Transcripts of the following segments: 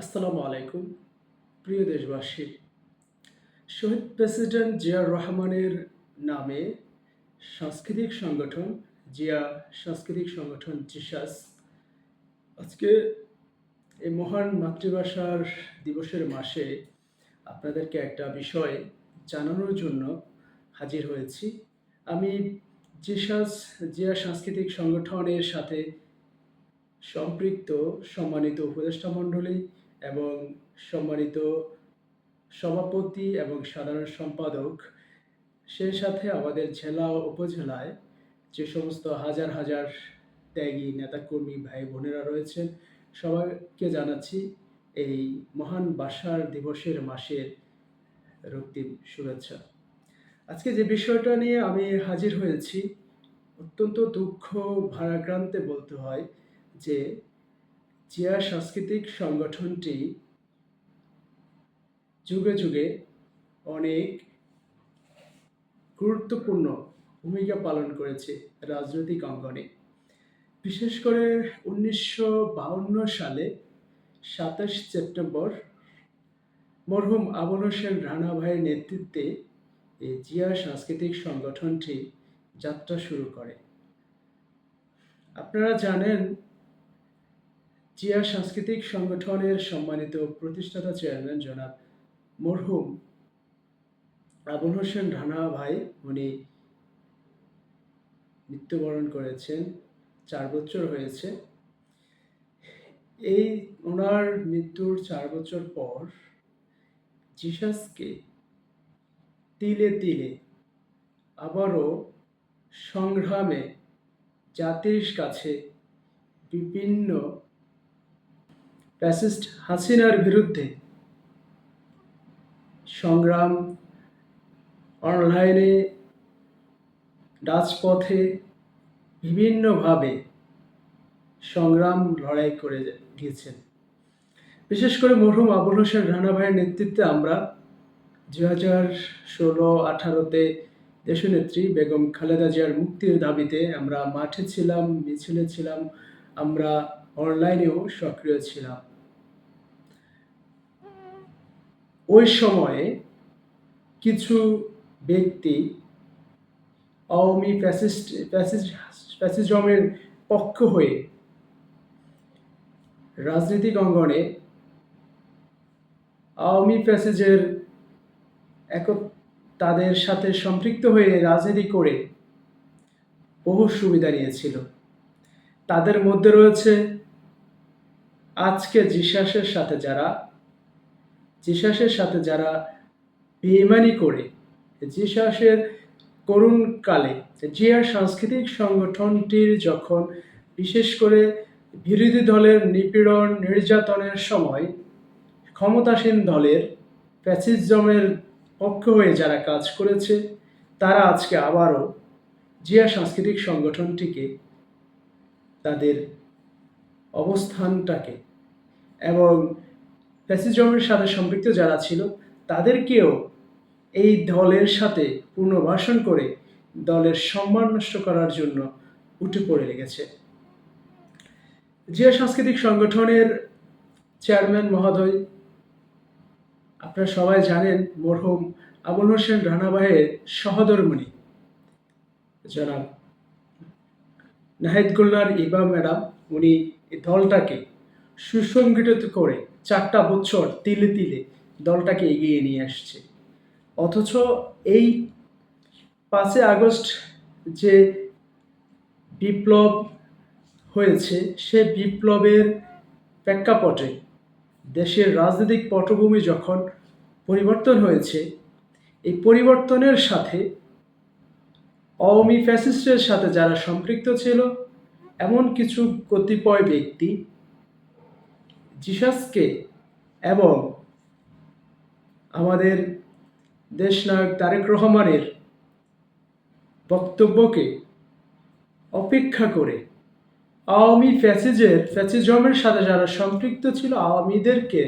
আসসালামু আলাইকুম, প্রিয় দেশবাসী। শহীদ প্রেসিডেন্ট জিয়া রহমানের নামে সাংস্কৃতিক সংগঠন, জিয়া সাংস্কৃতিক সংগঠন জিসাস, আজকে এই মহান মাতৃভাষার দিবসের মাসে আপনাদেরকে একটা বিষয় জানানোর জন্য হাজির হয়েছি। আমি জিসাস, জিয়া সাংস্কৃতিক সংগঠনের সাথে সম্পৃক্ত, সম্মানিত উপদেষ্টা মণ্ডলী এবং সম্মানিত সভাপতি এবং সাধারণ সম্পাদক, সেই সাথে আমাদের জেলা ও উপজেলায় যে সমস্ত হাজার হাজার ত্যাগী নেতাকর্মী ভাই বোনেরা রয়েছেন, সবাইকে জানাচ্ছি এই মহান ভাষার দিবসের মাসের রক্তিম শুভেচ্ছা। আজকে যে বিষয়টা নিয়ে আমি হাজির হয়েছি, অত্যন্ত দুঃখ, ভারাক্রান্তে বলতে হয় যে জিয়া সাংস্কৃতিক সংগঠনটি যুগে যুগে অনেক গুরুত্বপূর্ণ ভূমিকা পালন করেছে রাজনৈতিক অঙ্গনে। বিশেষ করে উনিশশো সালে সাতাশ সেপ্টেম্বর মরহুম আবুল হোসেন রানা ভাইয়ের নেতৃত্বে এই জিয়া সাংস্কৃতিক সংগঠনটি যাত্রা শুরু করে। আপনারা জানেন জিয়া সাংস্কৃতিক সংগঠনের সম্মানিত প্রতিষ্ঠাতা চেয়ারম্যান জনাব মরহুম আবুল হোসেন রানা ভাই, উনি মৃত্যুবরণ করেছেন, চার বছর হয়েছে। এই ওনার মৃত্যুর চার বছর পর জিসাসকে তিলে তিলে আবারও সংগ্রামে জাতির কাছে বিভিন্ন ফ্যাসিস্ট হাসিনার বিরুদ্ধে সংগ্রাম, অনলাইনে, রাজপথে বিভিন্নভাবে সংগ্রাম লড়াই করে গিয়েছেন। বিশেষ করে মরহুম আবুল হোসেন রানা ভাইয়ের নেতৃত্বে আমরা দু হাজার ষোলো আঠারোতে দেশনেত্রী বেগম খালেদা জিয়ার মুক্তির দাবিতে আমরা মাঠে ছিলাম, মিছিলে ছিলাম, আমরা অনলাইনেও সক্রিয় ছিলাম। ওই সময়ে কিছু ব্যক্তি আওয়ামী ফ্যাসিস্ট ফ্যাসিস্ট, ফ্যাসিজমের পক্ষ হয়ে রাজনৈতিক অঙ্গনে আওয়ামী ফ্যাসিজের এক তাদের সাথে সম্পৃক্ত হয়ে রাজনীতি করে বহু সুবিধা নিয়েছিল। তাদের মধ্যে রয়েছে আজকে জিসাসের সাথে যারা জিসাসের সাথে যারা বেইমানি করে জিসাসের করুণ কালে জিয়ার সাংস্কৃতিক সংগঠনটির যখন বিশেষ করে বিরোধী দলের নিপীড়ন, নির্যাতনের সময় ক্ষমতাসীন দলের ফ্যাসিজমের পক্ষ হয়ে যারা কাজ করেছে, তারা আজকে আবারও জিয়া সাংস্কৃতিক সংগঠনটিকে তাদের অবস্থানটাকে এবং ফ্যাসিজমের সাথে সম্পৃক্ত যারা ছিল, তাদেরকেও এই দলের সাথে পুনর্বাসন করে দলের সম্মান নষ্ট করার জন্য উঠে পড়ে লেগেছে। জিয়া সাংস্কৃতিক সংগঠনের চেয়ারম্যান মহোদয়, আপনারা সবাই জানেন মরহুম আবুল হোসেন রানাবাহের সহধর্মণি। জনাব নাহিদ গুল্লার ইবা ম্যাডাম, উনি এই দলটাকে সুসংগঠিত করে চারটা বছর তিলে তিলে দলটাকে এগিয়ে নিয়ে আসছে। অথচ এই পাঁচই আগস্ট যে বিপ্লব হয়েছে, সে বিপ্লবের প্রেক্ষাপটে দেশের রাজনৈতিক পটভূমি যখন পরিবর্তন হয়েছে, এই পরিবর্তনের সাথে আওয়ামী ফ্যাসিস্টের সাথে যারা সম্পৃক্ত ছিল, এমন কিছু কতিপয় ব্যক্তি জিসাসকে এবং আমাদের দেশনায়ক তারেক রহমানের বক্তব্যকে অপেক্ষা করে আওয়ামী ফ্যাসিজের ফ্যাসিজমের সাথে যারা সম্পৃক্ত ছিল, আওয়ামীদেরকে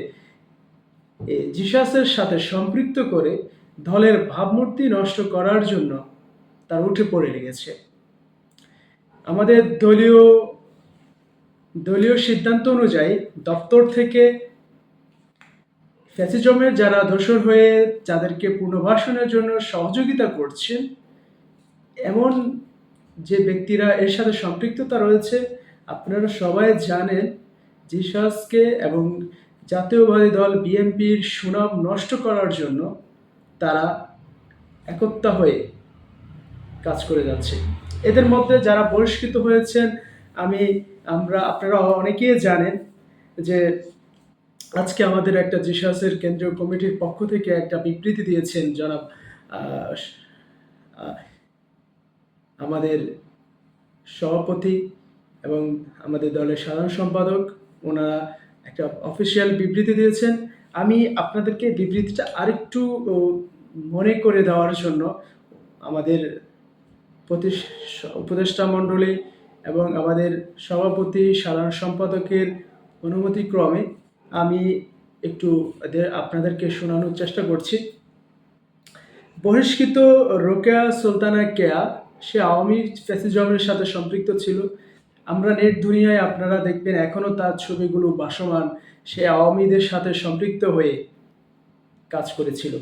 জিসাসের সাথে সম্পৃক্ত করে দলের ভাবমূর্তি নষ্ট করার জন্য তার উঠে পড়ে লেগেছে। আমাদের দলীয় দলীয় সিদ্ধান্ত অনুযায়ী দপ্তর থেকে ফ্যাসিজমের যারা দোষর হয়ে যাদেরকে পুনর্বাসনের জন্য সহযোগিতা করছেন, এমন যে ব্যক্তিরা এর সাথে সম্পৃক্ততা রয়েছে, আপনারা সবাই জানেন জিসাসকে এবং জাতীয়বাদী দল বিএনপির সুনাম নষ্ট করার জন্য তারা একত্রা হয়ে কাজ করে যাচ্ছে। এদের মধ্যে যারা বহিষ্কৃত হয়েছেন আমি, আমরা, আপনারা অনেকেই জানেন যে আজকে আমাদের একটা জিসাসের কেন্দ্রীয় কমিটির পক্ষ থেকে একটা বিবৃতি দিয়েছেন জনাব আমাদের সভাপতি এবং আমাদের দলের সাধারণ সম্পাদক, ওনারা একটা অফিসিয়াল বিবৃতি দিয়েছেন। আমি আপনাদেরকে বিবৃতিটা আরেকটু মনে করে দেওয়ার জন্য আমাদের উপদেষ্টা মণ্ডলী এবং আমাদের সভাপতি, সাধারণ সম্পাদকের অনুমতিক্রমে আমি একটু আপনাদেরকে শোনানোর চেষ্টা করছি। বহিষ্কৃত রোকেয়া সুলতানা কেয়া, সে আওয়ামী ফ্যাসিজমের সাথে সম্পৃক্ত ছিল। আমরা নেট দুনিয়ায় আপনারা দেখবেন এখনও তার ছবিগুলো বাসমান সে আওয়ামীদের সাথে সম্পৃক্ত হয়ে কাজ করেছিল।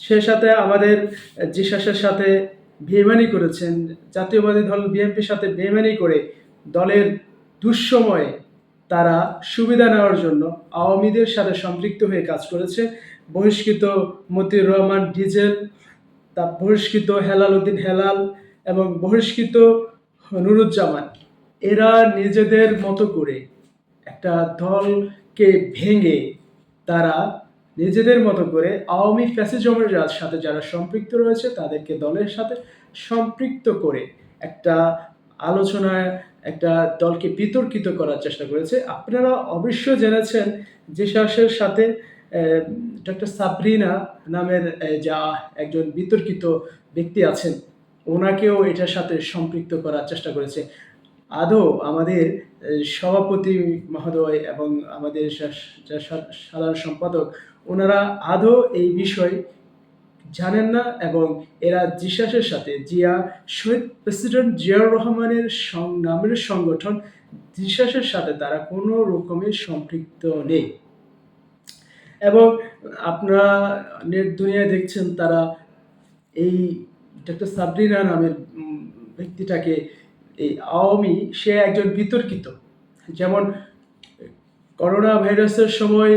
সে সাথে আমাদের জিসাসের সাথে বেমানি করেছেন। জাতীয়বাদী দল বিএনপির সাথে বেমানি করে দলের দুঃসময়ে তারা সুবিধা নেওয়ার জন্য আওয়ামীদের সাথে সম্পৃক্ত হয়ে কাজ করেছে। বহিষ্কৃত মতিউর রহমান, ডিজেল, তা বহিষ্কৃত হেলাল উদ্দিন হেলাল এবং বহিষ্কৃত নুরুজ্জামান। এরা নিজেদের মতো করে একটা দলকে ভেঙে তারা নিজেদের মতো করে আওয়ামী ফ্যাসিজমের সাথে যারা সম্পৃক্ত রয়েছে, তাদেরকে দলের সাথে সম্পৃক্ত করে একটা আলোচনায় একটা দলকে বিতর্কিত করার চেষ্টা করেছে। আপনারা অবশ্যই জেনেছেন যে শাসের সাথে ডক্টর সাবরিনা নামের যা একজন বিতর্কিত ব্যক্তি আছেন, ওনাকেও এটার সাথে সম্পৃক্ত করার চেষ্টা করেছে। আদৌ আমাদের সভাপতি মহোদয় এবং আমাদের সাধারণ সম্পাদক ওনারা আদৌ এই বিষয় জানেন না এবং এরা জিসাসের সাথে জিয়া, শহীদ প্রেসিডেন্ট জিয়াউর রহমানের নামের সংগঠন, জিসাসের সাথে তারা কোনো রকমের সম্পৃক্ত নেই। এবং আপনারা নেট দুনিয়ায় দেখছেন তারা এই ডক্টর সাবরিনা নামের ব্যক্তিটাকে এই আওয়ামী, সে একজন বিতর্কিত। যেমন করোনা ভাইরাসের সময়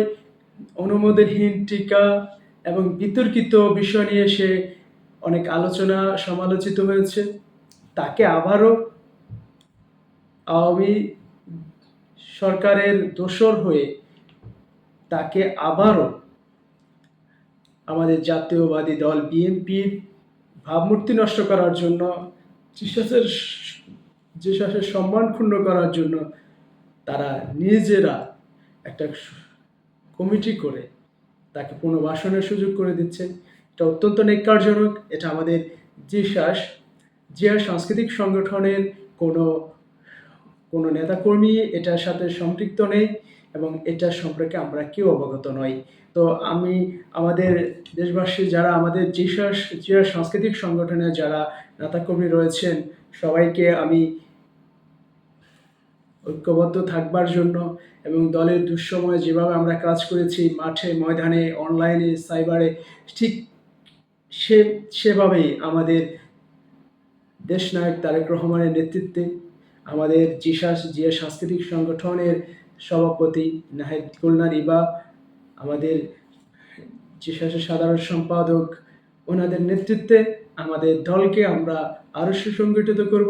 অনুমোদনহীন টিকা এবং বিতর্কিত বিষয় নিয়ে সে অনেক আলোচনা সমালোচিত হয়েছে। তাকে আবারও আওয়ামী সরকারের দোসর হয়ে তাকে আবারও আমাদের জাতীয়বাদী দল বিএনপির ভাবমূর্তি নষ্ট করার জন্য জিসাসের জিসাসের সম্মান ক্ষুণ্ণ করার জন্য তারা নিজেরা একটা কমিটি করে তাকে পুনর্বাসনের সুযোগ করে দিচ্ছে এটা অত্যন্ত নেককারজনক এটা আমাদের জিসাস জিয়া সাংস্কৃতিক সংগঠনের কোনো কোনো নেতাকর্মী এটার সাথে সম্পৃক্ত নেই এবং এটা সম্পর্কে আমরা কেউ অবগত নই। তো আমি আমাদের দেশবাসী যারা আমাদের জিসাস জিয়া সাংস্কৃতিক সংগঠনের যারা নেতাকর্মী রয়েছেন, সবাইকে আমি ঐক্যবদ্ধ থাকবার জন্য এবং দলের দুঃসময়ে যেভাবে আমরা কাজ করেছি, মাঠে, ময়দানে অনলাইনে সাইবারে ঠিক সে, সেভাবেই আমাদের দেশনায়ক তারেক রহমানের নেতৃত্বে আমাদের জিসাস, জিয়া সাংস্কৃতিক সংগঠনের সভাপতি নাহিদ কুলনার ইবা আমাদের জিসাসের সাধারণ সম্পাদক, ওনাদের নেতৃত্বে আমাদের দলকে আমরা আরও সুসংগঠিত করব।